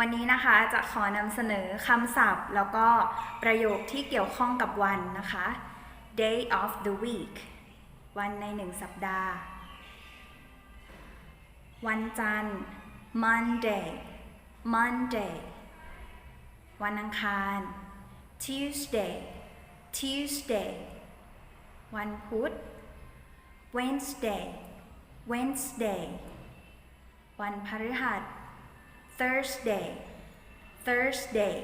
วันนี้นะคะจะขอนำเสนอคำศัพท์ แล้วก็ประโยคที่เกี่ยวข้องกับวันนะคะ day of the week วันในหนึ่งสัปดาห์ วันจันทร์ Monday Monday วันอังคาร Tuesday Tuesday วันพุธ Wednesday Wednesday วันพฤหัส Thursday Thursday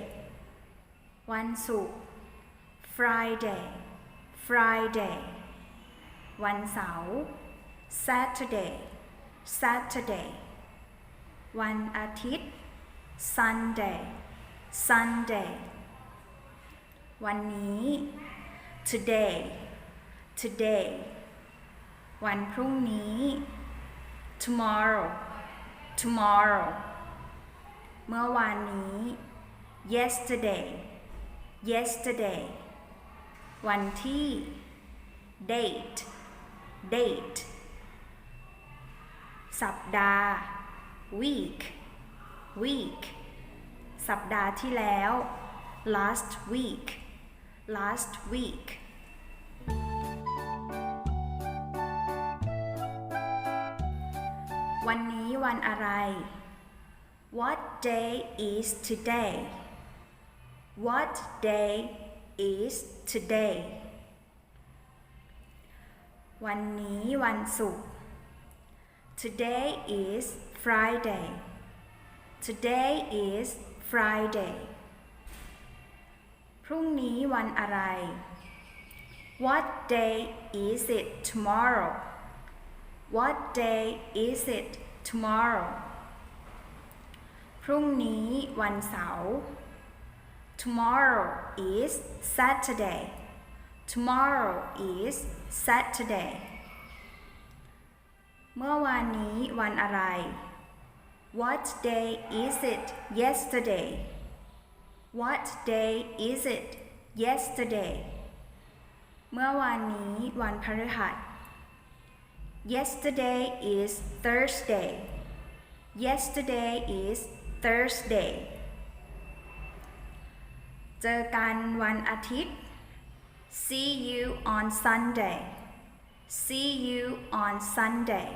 วันศุกร์ Friday Friday วันเสาร์ Saturday Saturday วันอาทิตย์ Sunday Sunday วันนี้ Today Today วันพรุ่งนี้ Tomorrow Tomorrow เมื่อวานนี้ Yesterday Yesterday วันที่ Date Date สัปดาห์ Week Week สัปดาห์ที่แล้ว Last week Last week วันนี้วันอะไร What day is today What day is today วันนี้วันศุกร์ Today is Friday Today is Friday พรุ่งนี้วันอะไร What day is it tomorrow What day is it tomorrow พรุ่งนี้วันเสาร์ Tomorrow is Saturday Tomorrow is Saturday เมื่อวานนี้วันอะไร What day is it yesterday What day is it yesterday เมื่อวานนี้วันพฤหัส Yesterday is Thursday Yesterday is Thursday เจอกันวันอาทิตย์ See you on Sunday See you on Sunday